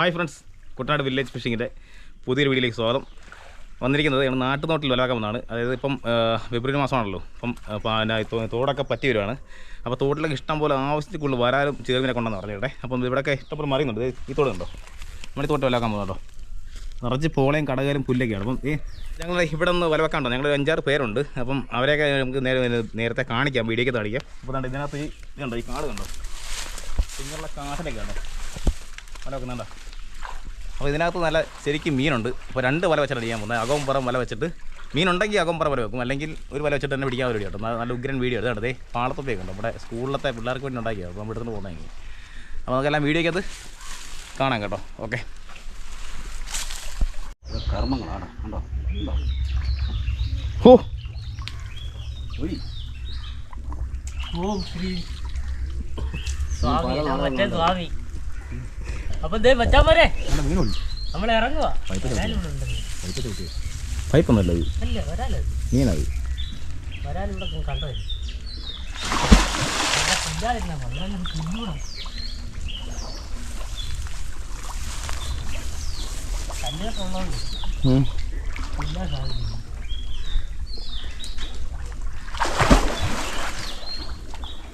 Hi friends Kuttanad village ഫിഷിങ്ങിന്റെ പുതിയൊരു വീഡിയോയിലേക്ക് സ്വാഗതം. വന്നിരിക്കുന്നത് ഞങ്ങൾ നാട്ടുനോട്ടിൽ വിലാക്കാമെന്നാണ് അതായത് ഇപ്പം ഫെബ്രുവരി മാസമാണല്ലോ. ഇപ്പം പിന്നെ തോടൊക്കെ പറ്റി വരുവാണ്. അപ്പോൾ തോട്ടിലൊക്കെ ഇഷ്ടം പോലെ ആവശ്യത്തിൽ കൂടുതൽ വരാനും ചേർവിനെ കൊണ്ടെന്ന് പറഞ്ഞിട്ടെ അപ്പം ഇവിടെയൊക്കെ ഇഷ്ടംപോലെ മറിയുന്നുണ്ട്. ഈ തോട് കണ്ടോ നമ്മുടെ തോട്ട് വിലാക്കാൻ പോകുന്നുണ്ടോ? നിറച്ച് പോളയും കടകലും പുല്ലൊക്കെയാണ്. അപ്പം ഈ ഞങ്ങൾ ഇവിടെ നിന്ന് വില ഞങ്ങൾ അഞ്ചാറ് പേരുണ്ട്. അപ്പം അവരെയൊക്കെ നമുക്ക് നേരെ നേരത്തെ കാണിക്കാം വീഡിയോക്ക് കാണിക്കാം. അപ്പോൾ കണ്ടോ ഇതിനകത്ത് ഈ ഇതുണ്ടോ? ഈ കാട് കണ്ടോ? ഇങ്ങനെയുള്ള കാട്ടിലൊക്കെ ഉണ്ടോ വല വെക്കുന്നുണ്ടോ അപ്പോൾ ഇതിനകത്ത് നല്ല ശരിക്കും മീനുണ്ട്. അപ്പോൾ രണ്ട് വല വെച്ചിട്ട് ചെയ്യാൻ പോകുന്നത്. അകവും പുറം വല വെച്ചിട്ട് മീനുണ്ടെങ്കിൽ അകം പുറം വല വെക്കും. അല്ലെങ്കിൽ ഒരു വല വെച്ചിട്ട് തന്നെ പിടിക്കാൻ ഒരു കേട്ടോ. നല്ല നല്ല ഉഗ്രൻ വീഡിയോ എടുത്ത് അതേ പാളത്തൊക്കെ ഉണ്ട്. നമ്മുടെ സ്കൂളിലത്തെ പിള്ളേർക്ക് വേണ്ടി ഉണ്ടാക്കിയത്. അപ്പോൾ നമ്മൾ ഇവിടുന്ന് പോകുന്നെങ്കിൽ അപ്പോൾ നമുക്കെല്ലാം വീഡിയോയ്ക്ക് അത് കാണാം കേട്ടോ. ഓക്കെ. കർമ്മങ്ങളാണ്. ഉണ്ടോ ഉണ്ടോ ഹോ. ഓം ശ്രീ. സ്വാമി മറ്റേ സ്വാമി. അപ്പൊ ദേ പോരെ നമ്മൾ ഇറങ്ങുക പൈപ്പ് നല്ലത് മീനത് ഉള്ളതുകൊണ്ട് ഇല്ലാ സാധിക്കും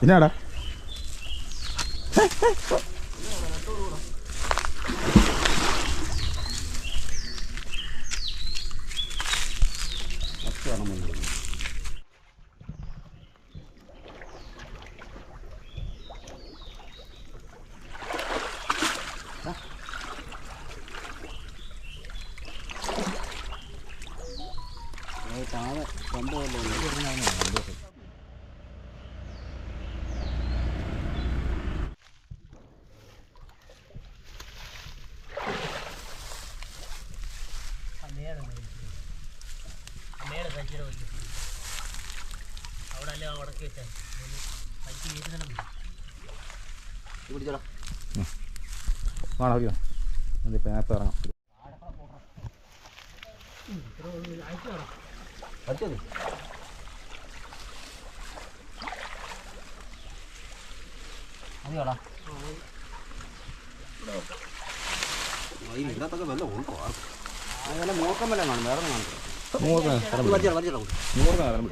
എന്നാടാ? അമ്മയുടെ വലിയ അവിടെ അല്ലേ ഉടക്കി വെച്ചാൽ അതിപ്പോൾ ഞാൻ ഇറങ്ങാം അതെയോടാ ഇതിനകത്തൊക്കെ വല്ല ഉണ്ടോ ആർക്കും മോക്കം വല്ല കാണും. വേറെ കാണും നൂറ് നേരം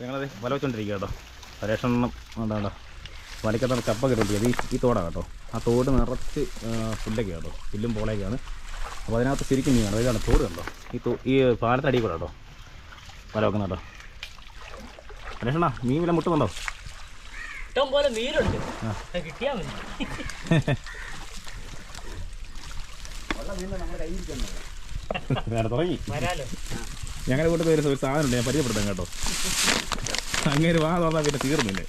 ഞങ്ങളത് വല വെച്ചോണ്ടിരിക്കുക കേട്ടോ. പരേഷണം എന്താ വലക്കത്താണ് കപ്പ കിട്ടിയത് ഈ ഈ തോടാണ് കേട്ടോ. ആ തോട് നിറച്ച് പുല്ലൊക്കെ കേട്ടോ. പുല്ലും പോളയൊക്കെയാണ്. അപ്പോൾ അതിനകത്ത് ശരിക്കും മീനാണ് ഇതാണ് തോട് കണ്ടോ? ഈ തോ ഈ പാലത്തെ അടിയിൽ കൂടെ കേട്ടോ വല വെക്കുന്ന കേട്ടോ പരേഷണ മീൻ വില മുട്ടുന്നുണ്ടോ? ഇഷ്ടം പോലെ മീനുണ്ട്. ആ. അത് കിട്ടിയാ മതി. തുടങ്ങി. ഞങ്ങളുടെ കൂട്ടത്തിൽ ഒരു സാധനം ഉണ്ട് ഞാൻ പരിചയപ്പെടുത്താം കേട്ടോ. അങ്ങനെ ഒരു വാ തുറന്നാൽ പിന്നെ തീർന്നില്ലേ?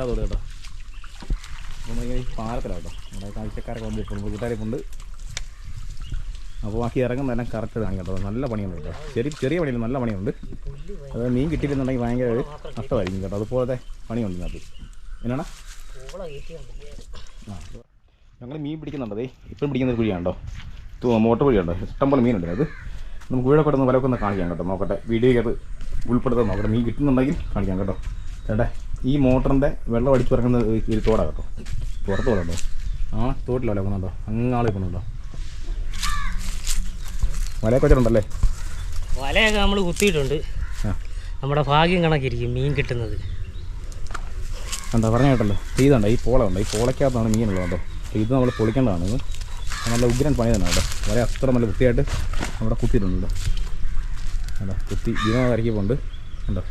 തോട് കേട്ടോ. ഈ പാലത്തിലാട്ടോ നമ്മുടെ കാഴ്ചക്കാരൊക്കെ വന്ന് ഇപ്പോൾ കൂട്ടുകാരിപ്പുണ്ട് അപ്പോൾ ബാക്കി ഇറങ്ങുന്നതെല്ലാം കറക്റ്റ് കാണിക്കാം കേട്ടോ. നല്ല പണിയുണ്ട് കേട്ടോ. ചെറിയ ചെറിയ പണിയില്ല നല്ല പണിയുണ്ട്. അത് മീൻ കിട്ടിയില്ലെന്നുണ്ടെങ്കിൽ ഭയങ്കര ഒരു നഷ്ടമായിരിക്കും കേട്ടോ. അതുപോലത്തെ പണിയുണ്ട് ഇതിനകത്ത്. എന്നാണ്? ആ. ഞങ്ങൾ മീൻ പിടിക്കുന്നുണ്ടതേ ഇപ്പം പിടിക്കുന്ന ഒരു കുഴിയാണോ മോട്ടർ കുഴിയുണ്ടോ ഇഷ്ടംപോലെ മീനുണ്ട് അത് നമുക്ക് വീഴെ ഒന്ന് വിലയൊക്കെ ഒന്ന് കാണിക്കാം കേട്ടോ. നോക്കട്ടെ. വീഡിയോയ്ക്ക് അത് ഉൾപ്പെടുത്താൻ നോക്കട്ടെ. മീൻ കിട്ടുന്നുണ്ടെങ്കിൽ കാണിക്കാം കേട്ടോ. ചേട്ടാ ഈ മോട്ടറിന്റെ വെള്ളം അടിച്ചു പറക്കുന്ന ഒരു- ഒരു തോടാ കേട്ടോ. പുറത്ത് തോടുണ്ടോ ആ തോട്ടിലോ വല പോകുന്നുണ്ടോ അങ്ങാളി പോകുന്നുണ്ടോ വലയൊക്കെ വെച്ചിട്ടുണ്ടല്ലേ? വലയൊക്കെ നമ്മൾ കുത്തിയിട്ടുണ്ട്. നമ്മുടെ ഭാഗ്യം കണക്കിരിക്കും മീൻ കിട്ടുന്നത്. എന്താ പറഞ്ഞ കേട്ടല്ലോ. ഇതുണ്ട് ഈ പോള ഉണ്ടോ ഈ പോളയ്ക്കകത്താണ് മീനുള്ളത് കേട്ടോ. ഇത് നമ്മൾ പൊളിക്കേണ്ടതാണ്. ഇത് നല്ല ഉഗ്രൻ പണി തന്നെ കേട്ടോ. വല അത്ര നല്ല വൃത്തിയായിട്ട് നമ്മുടെ കുത്തിയിട്ടുണ്ടല്ലോ കണ്ടോ കുത്തി ഇതിനോ ഇറക്കിയപ്പോൾ ഉണ്ട് കണ്ടോ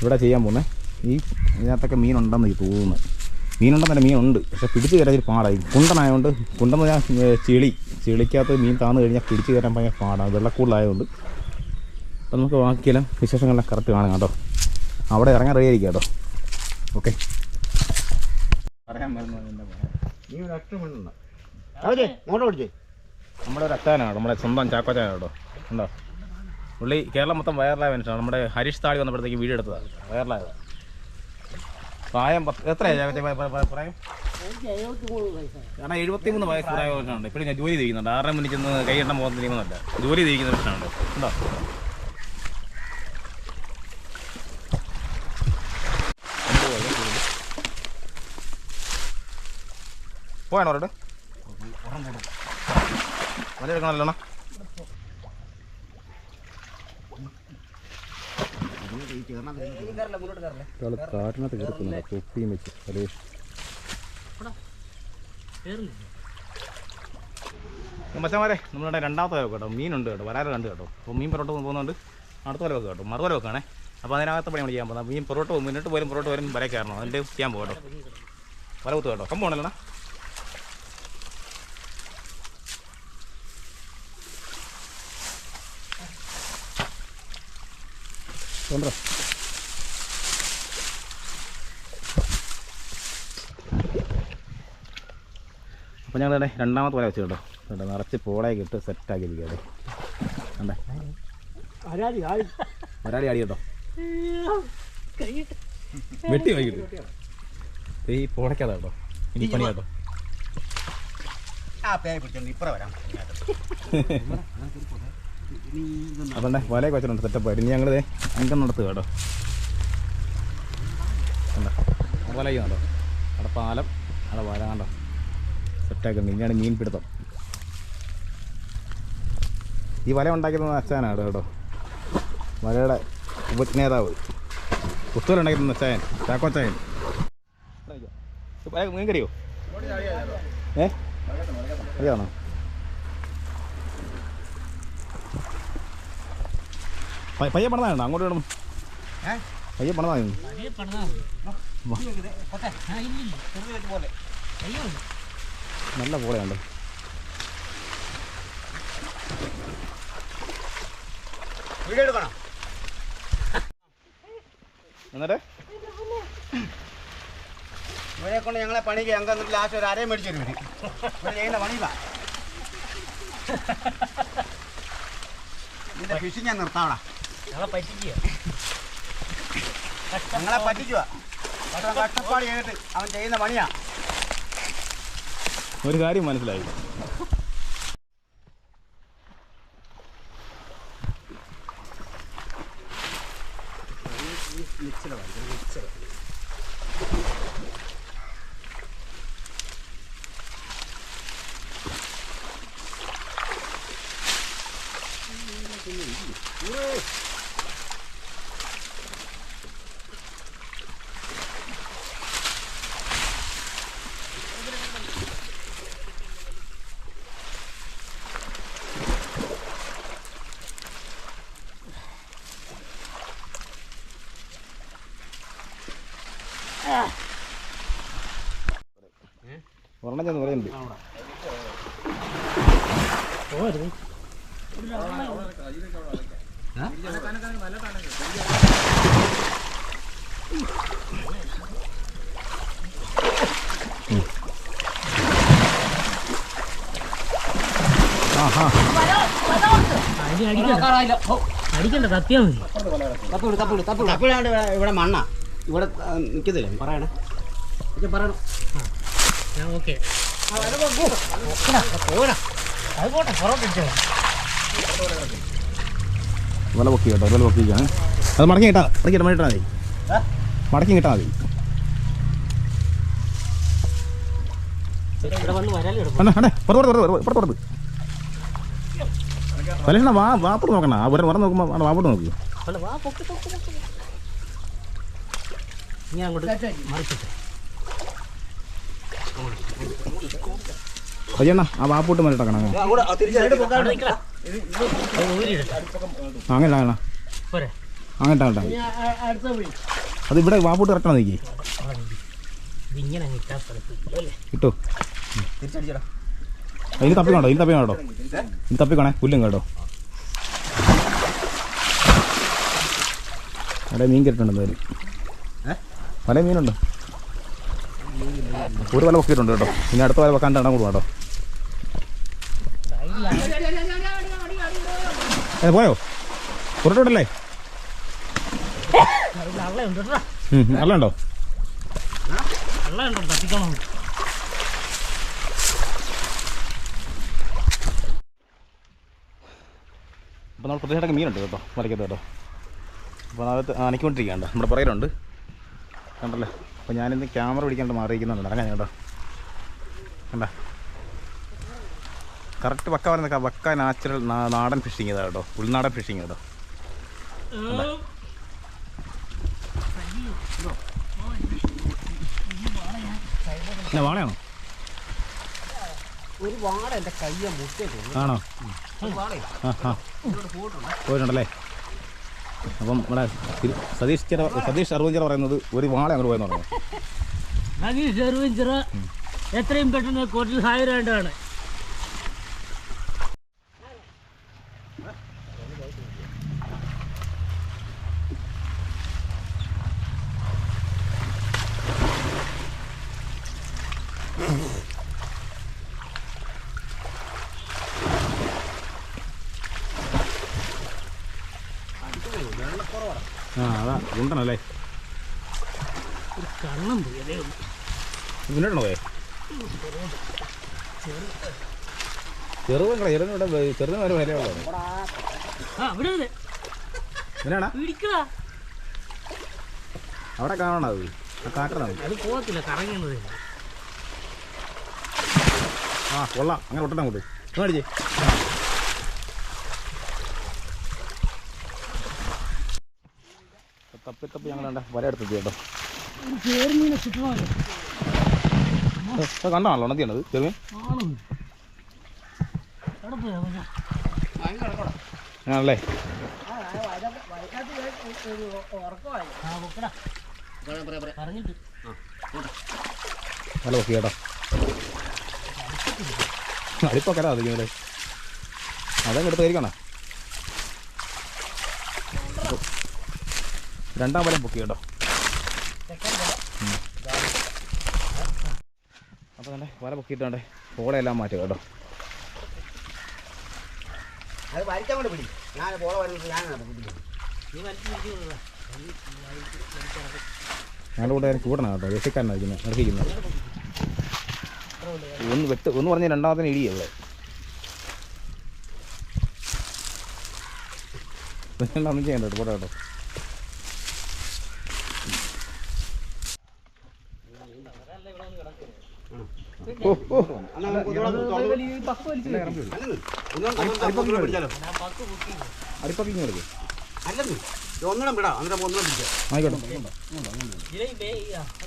ഇവിടെ ചെയ്യാൻ പോകുന്നത് ഈ ഇതിനകത്തൊക്കെ മീനുണ്ടെന്ന് എനിക്ക് തോന്നുന്നു. മീനുണ്ടെന്നല്ല മീനുണ്ട്. പക്ഷെ പിടിച്ച് കയറാൻ ഒരു പാടായി കുണ്ടനായതുകൊണ്ട് കുണ്ടെന്ന് ഞാൻ ചെളി. ചെളിക്കകത്ത് മീൻ താന്ന് കഴിഞ്ഞാൽ പിടിച്ച് കയറാൻ ഭയങ്കര പാടാണ് വെള്ളക്കൂടുതലായതുകൊണ്ട് അപ്പം നമുക്ക് ബാക്കിയെല്ലാം വിശേഷങ്ങളെല്ലാം കറക്റ്റ് കാണാം കേട്ടോ. അവിടെ ഇറങ്ങാൻ റെഡി ആയിരിക്കും കേട്ടോ. ഓക്കെ പറയാൻ നീ ഒരു നമ്മുടെ ഒരു അച്ചാനാണ് നമ്മുടെ സ്വന്തം ചാക്കോച്ചാണ് കേട്ടോ. ഉണ്ടോ പുള്ളി കേരളം മൊത്തം വൈറലായ മനുഷ്യനാണ്. നമ്മുടെ ഹരീഷ് താടി വന്നപ്പോഴത്തേക്ക് വീഡിയോ എടുത്തതാണ് വൈറലായത് പ്രായം എത്രയാണ് പ്രായം? കാരണം എഴുപത്തി മൂന്ന് വയസ്സ് പ്രായമുണ്ട് ഇപ്പോഴും ഞാൻ ജോലി ചെയ്യുന്നുണ്ട് ആറര ചെന്ന് കൈയെണ്ണം പോകുന്ന ജോലി ചെയ്തിരിക്കുന്ന പ്രശ്നമുണ്ട് ഉണ്ടോ? പോയാണോ അവരോട് എടുക്കണമല്ലോ കാട്ടിനകത്ത് കയറുന്നുണ്ട് തൊപ്പിയും വെച്ച്. കേറില്ല മച്ചന്മാരെ നമ്മളുടെ രണ്ടാമത്തെ വരവ് കേട്ടോ. മീനുണ്ട് കേട്ടോ. വരാറ് കണ്ട് കേട്ടോ. അപ്പോൾ മീൻ പുറോട്ട് പോകുന്നുണ്ട് അടുത്ത വരവൊക്കെ കേട്ടോ. മറു വരവൊക്കെയാണേ അപ്പോൾ അതിനകത്ത് പണി നമ്മൾ ചെയ്യാൻ പോകുന്നത്. മീൻ പൊറോട്ട് മുന്നോട്ട് പോലും പുറോട്ട് വരും വരെ കയറണം. അതിന്റെ ചെയ്യാൻ പോകട്ടോ വരവുത്ത് കേട്ടോ. കമ്പോണല്ലോ കൊണ്ടോ അപ്പോൾ ഞങ്ങൾ രണ്ടാമത്തെ വല വെച്ച് കേട്ടോ. കേട്ടോ നിറച്ച് പോളയൊക്കെ ഇട്ട് സെറ്റാക്കി ഇരിക്കുക ആയി ഒരാളി ആടി കേട്ടോ. വെട്ടി വൈകിട്ട് ഈ പോളയ്ക്കാതെ കേട്ടോ. ഇനി പണി കേട്ടോ. ആ പേര് പിടിച്ചോണ്ട് ഇപ്പറ വരാം. അപ്പം വലയൊക്കെ വെച്ചിട്ടുണ്ട് സെറ്റപ്പ് ഇനി ഞങ്ങൾ നടത്തുക കേട്ടോ. കണ്ടോ? അവിടെ വല ചെയ്യുന്നുണ്ടോ അവിടെ പാലം അവിടെ വല കണ്ടോ? സെറ്റാക്കുന്നു ഇനിയാണ് മീൻ പിടുത്തം. ഈ വല ഉണ്ടാക്കിയത് അച്ഛനാണ് കേട്ടോ. വലയുടെ ഉപജ്ഞേതാവ്. പുസ്തകം ഉണ്ടാക്കിയത് അച്ചായൻ ചാക്കോച്ചായൻ വല മീൻ കറിയോ ഏ? അറിയാണോ പയ്യ- പണിതാണോ അങ്ങോട്ട് വേണം? പയ്യെ പണിതായിരുന്നു? നല്ല പോളയുണ്ട് വീഡിയോ എടുക്കണം. എന്നിട്ട്? ഇവരെ കൊണ്ട് ഞങ്ങളെ പണിക്ക് ഞങ്ങൾക്ക് എന്നിട്ട് ലാസ്റ്റ് ഒരു അരയും മേടിച്ചു തരും ഇവർ. ചെയ്യുന്ന പണിയില്ല ഇതിന്റെ ഫിഷിങ് ഞാൻ നിർത്താവടാ ഞങ്ങളെ പറ്റിക്കുക ഞങ്ങളെ പറ്റിക്കുക കഷ്ടപ്പാട് ചെയ്തിട്ട് അവൻ ചെയ്യുന്ന പണിയാ. ഒരു കാര്യം മനസ്സിലായി. ഒരെണ്ണം ചെന്ന് പറയുന്നുണ്ട് അടിക്കണ്ട തപ്പിയാ മതി തപ്പിവിട് തപ്പിവിട് തപ്പിവിട് തപ്പിടാണ്ട് ഇവിടെ മണ്ണ ഇവിടെ നിൽക്കത്തില്ലേ പറയണേ പറയണം ഞാൻ ഓക്കെ പോരാ. വല പൊക്കി കേട്ടോ വില പൊക്കിക്കാണ് അത് മടക്കി കിട്ടാ മടക്കി ഇട്ടാ മതി. മടക്കി കിട്ടാൽ മതി. ഇവിടെ വന്ന് വരാലോ ഇവിടെ അണ്ണേ അണ്ണേ പുറത്ത് പുറത്ത് പുറത്ത് പുറത്ത് പുറത്ത് വലേഷണ വാ വാപ്പോട്ട് നോക്കണ ആ ഒരു വറ നോക്കുമ്പോൾ അവിടെ വാപ്പോട്ട് നോക്കി. അല്ല, വാ പൊക്ക് പൊക്ക് പൊക്ക്. പൊക്ക്. അങ്ങോട്ട് മറിച്ചിട്ട്. അയ്യണ്ണ ആ വാപ്പൂട്ട് മലട്ടക്കണം അങ്ങനെ. അങ്ങനെ അങ്ങനെ അത് ഇവിടെ വാപ്പൂട്ട് ഇറക്കണം നോക്കി കിട്ടോ ഇനി തപ്പിക്കണോ? ഇനി തപ്പിക്കണോ കേട്ടോ? ഇനി തപ്പിക്കണേ പുല്ലും കേട്ടോ. അവിടെ മീൻ കിട്ടുന്നുണ്ട് എന്തായാലും? പല മീനുണ്ട്. ഒരു വല പൊക്കിയിട്ടുണ്ട് കേട്ടോ. ഇനി അടുത്ത വല വെക്കാൻ രണ്ടാം കൂടെ കേട്ടോ ഏ പോയോ പുറത്തോട്ടല്ലേ തട്ടിക്കണം അപ്പോൾ നമ്മൾ പ്രത്യേകമായിട്ട് മീനുണ്ട് കേട്ടോ വരയ്ക്കത്ത് കേട്ടോ. അപ്പോൾ അത് അനക്കൊണ്ടിരിക്കുകയാണ് നമ്മുടെ പുറകിലുണ്ട്. കണ്ടല്ലേ? അപ്പോൾ ഞാനിന്ന് ക്യാമറ പിടിക്കാണ്ട് മാറിയിരിക്കുന്നുണ്ട്. ഇറങ്ങാൻ കേട്ടോ. കണ്ട? കറക്റ്റ് വക്ക പറയുന്ന വക്ക നാച്ചുറൽ നാടൻ ഫിഷിങ് ഇതാ കേട്ടോ? ഉൾനാടൻ ഫിഷിങ് കേട്ടോ പിന്നെ വാളയാണോ ആണോ? പോയിട്ടുണ്ടല്ലേ? അപ്പം ഇവിടെ സതീഷ് ചിറ സതീഷ് അറുപഞ്ചിറ പറയുന്നത് ഒരു വാള അങ്ങോട്ട് പോയെന്ന് പറഞ്ഞു. നഗീഷ് ചെറുവഞ്ചിറ എത്രയും പെട്ടെന്ന് കോർട്ടിൽ ഹാജരാകേണ്ടതാണ് ആ അതാ ഉണ്ടണല്ലേ? ഒരു കണ്ണം ഉള്ളൂ. ഇവിടെ ചെറുതിന് അവിടെ കാണണോ അത്? ആ കാട്ടണം. അത് പോകത്തില്ല കറങ്ങുന്നത്. ആ കൊള്ളാം. അങ്ങനെ ഒട്ടണം അങ്ങോട്ട്. മേടിച്ചേ തപ്പി ഞങ്ങൾ വര എടുത്തെത്തി കേട്ടോ. കണ്ടാണല്ലോ ഉണത്തിയാണത് ചെറുമീൻ? ആണല്ലേ? നല്ല കേട്ടോ. അടിപ്പൊക്കെ അതിങ്ങനെ അതങ്ങ് എടുത്ത് കഴിക്കണേ രണ്ടാം വലം പൊക്കി കേട്ടോ. അപ്പൊ അപ്പോൾ തന്നെ വല പൊക്കിയിട്ടാണ്ടേ. പോളയെല്ലാം മാറ്റുക കേട്ടോ. അത് വലിക്കാൻ കൊണ്ട് പിടി. ഞാൻ പോള വരുന്നത് ഞാനാണ് ഞങ്ങളുടെ കൂടെ കൂട്ടണം കേട്ടോ. വെട്ടിക്കാരനായിരിക്കുന്നത് നടക്കിക്കുന്നത് ഒന്ന് വെട്ട് ഒന്ന് പറഞ്ഞ രണ്ടാമത്തിന് ഇടിയേ ഇവിടെ. രണ്ടാമതും ചെയ്യണ്ട കേട്ടോ. പോട്ടെ കേട്ടോ ഓ ഓ എന്നാ നമുക്ക് ഒന്നുകൂടെ തുറന്ന് അല്ലെന്ന്. ഒന്നുകൂടെ തുറന്ന് ഒന്നുകൂടെ പിടിച്ചാലോ അടിപ്പൊക്കെ ഇങ്ങനെ എടുക്കും അല്ലെന്ന് ഇത് ഒന്നുകൂടെ വിടാം എന്നിട്ട് ഒന്നുകൂടെ പിടിക്കാം ആയിക്കോട്ടെ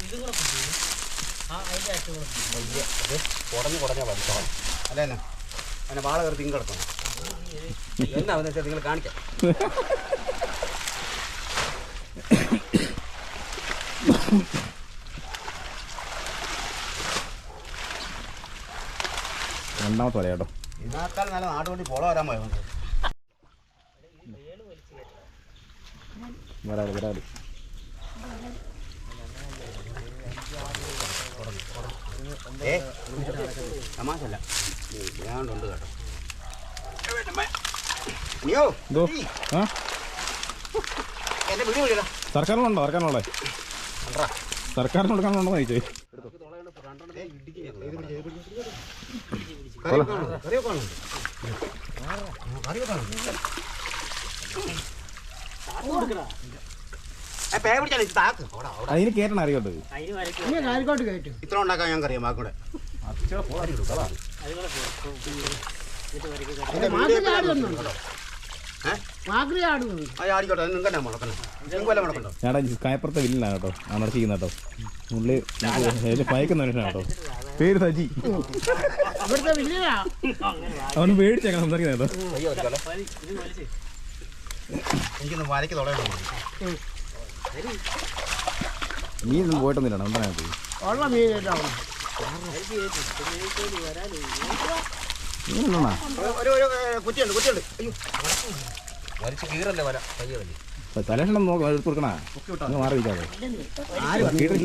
ഇതും കൂടെ കൊണ്ടുപോയി. ആ അതിന്റെ അറ്റം കൂടെ കൊണ്ടുപോയി. കുടഞ്ഞ് കുടഞ്ഞാൽ വലിച്ചോളാം അല്ല അതിനെ വാള കയറി തിങ്ങ് എന്താ നിങ്ങൾ കാണിക്കാം രണ്ടാമത്തെ വല കേട്ടോ ഇതിനേക്കാൾ നല്ല നാട്ടുകൊണ്ടി പോള വരാൻ പോയത് വരാട് വരാട്. ഏ തമാശല്ല കേട്ടോ. നീയോ ആ? വീഡിയോ സർക്കാരിനുണ്ടോ സർക്കാരിനുള്ളേ? സർക്കാരിന് കൊടുക്കാനുണ്ടോ ചോദിച്ചേ. അതിന് കേട്ടണ അറിയോട്ട് ഇത്ര ഉണ്ടാക്കാൻ ഞാൻ അറിയാം മാക്കൂടെ ഞാടെ കായപ്പുറത്തെ വില്ലാണ് കേട്ടോ. അമർച്ചിക്കുന്ന കേട്ടോ. ഉള്ളിൽ പയക്കുന്ന മനുഷ്യനാട്ടോ കേട്ടോ. പേര് സജി. അവന് പേടിച്ചേക്കണം സംസാരിക്കുന്നത് എനിക്കൊന്ന് വരയ്ക്ക് തുടങ്ങണം നീ ഒന്നും പോയിട്ടൊന്നുമില്ല കുറ്റിയുണ്ട് കുറ്റിയുണ്ട്. അയ്യോ. വലിച്ച് കീറല്ലേ തലേഷണം നോക്കാം എടുത്ത് കൊടുക്കണ?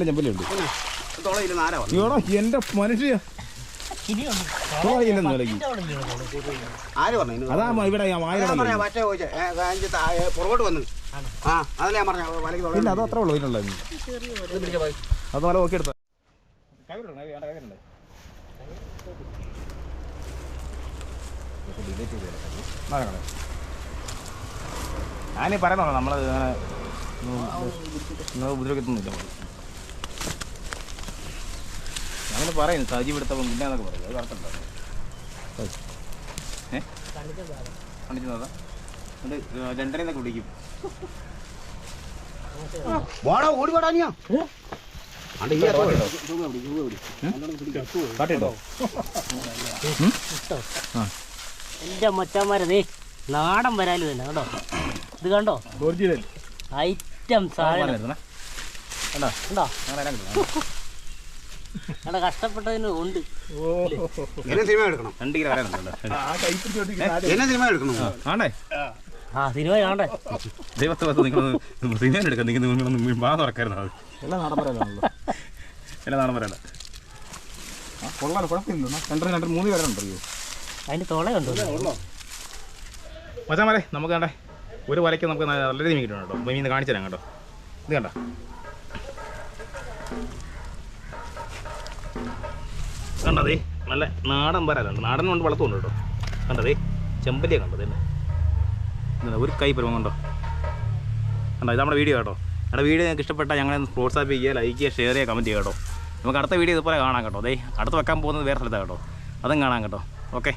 ചെമ്പലുണ്ട് എന്റെ മനുഷ്യ. അതാ ഇവിടെ പുറകോട്ട് വന്ന്. ആ അതല്ലേ ഞാൻ പറഞ്ഞ വലയ്ക്ക് അത് അത്ര ഉള്ളൂ നോക്കി എടുത്ത. ഞാനീ പറയുന്നുള്ളൂ നമ്മൾ ഉപദ്രവിക്കുന്നില്ല ഉപദ്രവിക്കത്തൊന്നുമില്ല നമ്മൾ പറയുന്നു പറയും സജീവ് എടുത്തപ്പോൾ പിന്നെ എന്നൊക്കെ പറയും. അത് കറക്റ്റുണ്ടോ ഏ? എന്നിട്ട് വിളിക്കും ഓടി എന്റെ മച്ചാന്മാരെ നീ നാടൻ വരാൽ തന്നെ കണ്ടോ? ഇത് കണ്ടോ? ഐറ്റം സാധനം. കണ്ടോ? കണ്ടോ? അവിടെ കഷ്ടപ്പെട്ടതിന് ഉണ്ട്. എന്നെ സിനിമ എടുക്കണം. രണ്ട് കിലോ വരാനുണ്ടല്ലോ എന്നെ സിനിമ എടുക്കണം. ആണ്ടേ ആ. സിനിമ കാണണ്ടേ? ദൈവത്തെ പത്ത് നിൽക്കുന്നത് സിനിമ എടുക്കാം നിങ്ങൾ മാ തുറക്കായിരുന്നു അത്. എല്ലാം നാടൻ പറയാനാണല്ലോ എല്ലാം നാടൻ പറയാനാ കൊള്ളാലോ കുഴപ്പമില്ല. രണ്ടര രണ്ടര മൂന്ന് പേരെ ഉണ്ടല്ലോ അതിന് തുളയുണ്ടോ മച്ചാമാരെ നമുക്ക് കണ്ടേ. ഒരു വരയ്ക്ക് നമുക്ക് നല്ല രീതി കിട്ടണം കേട്ടോ. മീൻ കാണിച്ചു തരാം കേട്ടോ. ഇത് കണ്ട? കണ്ടതേ നല്ല നാടൻ വരാലുണ്ട്. നാടൻ കൊണ്ട് വളർത്തുണ്ട് കേട്ടോ. കണ്ടതേ ചെമ്പല്ലിയെ കണ്ടത് തന്നെ. ഒരു കൈ പരുവം കണ്ടോ? ഇത് നമ്മുടെ വീഡിയോ കേട്ടോ. നമ്മുടെ വീഡിയോ നിങ്ങൾക്ക് ഇഷ്ടപ്പെട്ടാൽ ഞങ്ങളെ പ്രോത്സാഹിപ്പിക്കുക ലൈക്ക് ചെയ്യുക ഷെയർ ചെയ്യുക കമന്റ് ചെയ്യുക കേട്ടോ. നമുക്ക് അടുത്ത വീഡിയോ ഇതുപോലെ കാണാം കേട്ടോ. ദേ അടുത്ത് വെക്കാൻ പോകുന്നത് വേറെ സ്ഥലത്താണ് കേട്ടോ. അതും കാണാം കേട്ടോ. ഓക്കെ